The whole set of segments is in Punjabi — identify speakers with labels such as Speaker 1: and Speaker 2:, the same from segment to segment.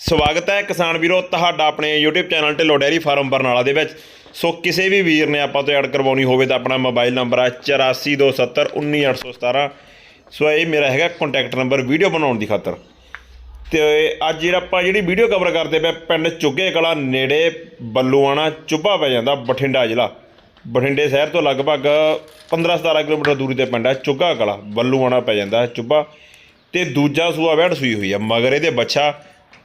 Speaker 1: ਸਵਾਗਤ ਹੈ ਕਿਸਾਨ ਵੀਰੋ ਤੁਹਾਡਾ ਆਪਣੇ YouTube channel Dhillon dairy farm Barnala ਦੇ ਵਿੱਚ। ਸੋ ਕਿਸੇ ਵੀ ਵੀਰ ਨੇ ਆਪਾਂ ਤੋਂ ਐਡ ਕਰਵਾਉਣੀ ਹੋਵੇ ਤਾਂ ਆਪਣਾ ਮੋਬਾਈਲ ਨੰਬਰ ਹੈ 8427191817 ਸੋ ਇਹ ਮੇਰਾ ਹੈਗਾ ਕੰਟੈਕਟ ਨੰਬਰ ਵੀਡੀਓ ਬਣਾਉਣ ਦੀ ਖਾਤਰ। ਤੇ ਅੱਜ ਜਿਹੜਾ ਆਪਾਂ ਜਿਹੜੀ ਵੀਡੀਓ ਕਵਰ ਕਰਦੇ ਪਏ ਪਿੰਡ ਚੁੱਗੇ ਕਲਾ ਨੇੜੇ ਬੱਲੂਆਣਾ ਚੁੱਭਾ ਪੈ ਜਾਂਦਾ, ਬਠਿੰਡਾ ਜ਼ਿਲ੍ਹਾ। ਬਠਿੰਡੇ ਸ਼ਹਿਰ ਤੋਂ ਲਗਭਗ 15-17 ਕਿਲੋਮੀਟਰ ਦੂਰੀ ਤੇ ਪਿੰਡ ਹੈ, ਚੁੱਗਾ ਕਲਾ। ਬੱਲੂਆਣਾ ਪੈ ਜਾਂਦਾ ਹੈ ਚੁੱਭਾ। ਤੇ ਦੂਜਾ ਸੂਆ ਵੈੜ ਸੂਈ ਹੋਈ ਹੈ, ਮਗਰ ਇਹਦੇ ਬੱਚਾ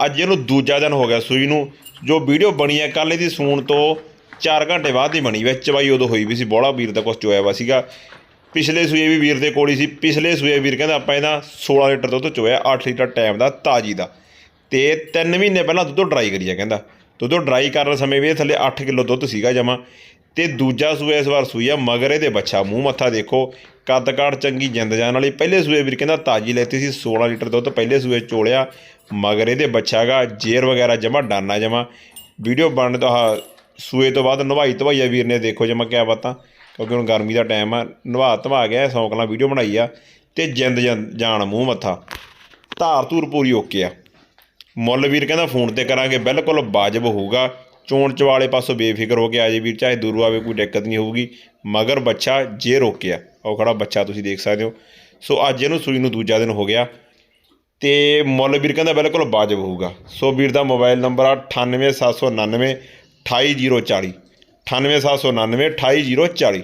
Speaker 1: ਅੱਜ ਇਹਨੂੰ ਦੂਜਾ ਦਿਨ ਹੋ ਗਿਆ ਸੂਈ ਨੂੰ, ਜੋ ਵੀਡੀਓ ਬਣੀ ਹੈ ਕੱਲ ਇਹਦੀ ਸੂਣ ਤੋਂ 4 ਘੰਟੇ ਬਾਅਦ ਹੀ ਬਣੀ, ਵਿੱਚ ਚਵਾਈ ਉਦੋਂ ਹੋਈ ਵੀ ਸੀ ਬੋਲਾ ਵੀਰ ਦਾ ਕੁਛ ਚੋਇਆ ਵਾ ਸੀਗਾ। ਪਿਛਲੇ ਸੂਏ ਵੀ ਵੀਰ ਦੇ ਕੋਲ ਹੀ ਸੀ, ਪਿਛਲੇ ਸੂਏ ਵੀਰ ਕਹਿੰਦਾ ਆਪਾਂ ਇਹਦਾ 16 ਲੀਟਰ ਦੁੱਧ ਚੋਇਆ 8 ਲੀਟਰ ਟਾਈਮ ਦਾ, ਤਾਜੀ ਦਾ। ਤੇ 3 ਮਹੀਨੇ ਪਹਿਲਾਂ ਦੁੱਧ ਡਰਾਈ ਕਰੀਆ ਕਹਿੰਦਾ। ਦੁੱਧ ਡਰਾਈ ਕਰਨ ਸਮੇਂ ਵੀ ਇਹ ਥੱਲੇ 8 ਕਿਲੋ ਦੁੱਧ ਸੀਗਾ ਜਮਾ। ਤੇ ਦੂਜਾ ਸੂਆ ਇਸ ਵਾਰ ਸੂਈ ਆ ਮਗਰ ਇਹਦੇ ਬੱਚਾ, ਮੂੰਹ ਮੱਥਾ ਦੇਖੋ। ਕੱਦ ਕਾਠ ਚੰਗੀ ਜਿੰਦ ਜਾਨ ਵਾਲੀ ਪਹਿਲੇ ਸੂਏ ਵੀਰ ਕਹਿੰਦਾ ਤਾਜੀ ਲੈਤੀ ਸੀ 16 ਲੀਟਰ ਦੁੱਧ ਪਹਿਲੇ ਸੂਏ ਚੋਲਿਆ। ਮਗਰ ਇਹਦੇ ਬੱਚਾ ਗਾ ਜੇਰ ਵਗੈਰਾ ਜਮਾ, ਡਾਨਾ ਜਮਾ। ਵੀਡੀਓ ਬਣਨ ਤੋਂ ਆਹ ਸੂਏ ਤੋਂ ਬਾਅਦ ਨਵਾਈ ਧਵਾਈਆ ਵੀਰ ਨੇ, ਦੇਖੋ ਜਮਾ ਕਿਆ ਬਾਤਾਂ। ਕਿਉਂਕਿ ਹੁਣ ਗਰਮੀ ਦਾ ਟਾਈਮ ਆ, ਨਵਾ ਧਵਾ ਗਿਆ, ਸੌਂਕ ਨਾਲ ਵੀਡੀਓ ਬਣਾਈ ਆ ਤੇ ਜਿੰਦ ਜਾਨ- ਜਾਨ ਮੂੰਹ ਮੱਥਾ। ਧਾਰ ਧੂਰ ਪੂਰੀ ਓਕੇ ਆ। ਮੁੱਲ ਵੀਰ ਕਹਿੰਦਾ ਫੋਨ ਤੇ ਕਰਾਂਗੇ, ਬਿਲਕੁਲ ਵਾਜਬ ਹੋਊਗਾ। ਚੋਣ ਚਵਾਲੇ ਪਾਸੋਂ ਬੇਫਿਕਰ ਹੋ ਕੇ ਆ ਜੇ ਵੀਰ, ਚਾਹੇ ਦੂਰੋਂ ਆਵੇ, ਕੋਈ ਦਿੱਕਤ ਨਹੀਂ ਹੋਊਗੀ। ਮਗਰ ਬੱਚਾ ਜੇ ਰੋਕਿਆ ਉਹ ਖੜਾ ਬੱਚਾ ਤੁਸੀਂ ਦੇਖ ਸਕਦੇ ਹੋ। ਸੋ ਅੱਜ ਇਹਨੂੰ ਸੂਈ ਨੂੰ ਦੂਜਾ ਦਿਨ ਹੋ ਗਿਆ ਤੇ ਮੁੱਲ ਵੀਰ ਕਹਿੰਦਾ ਬਿਲਕੁਲ ਵਾਜਬ ਹੋਊਗਾ। ਸੋ ਵੀਰ ਦਾ ਮੋਬਾਈਲ ਨੰਬਰ ਆ 98799 28040 98799 28040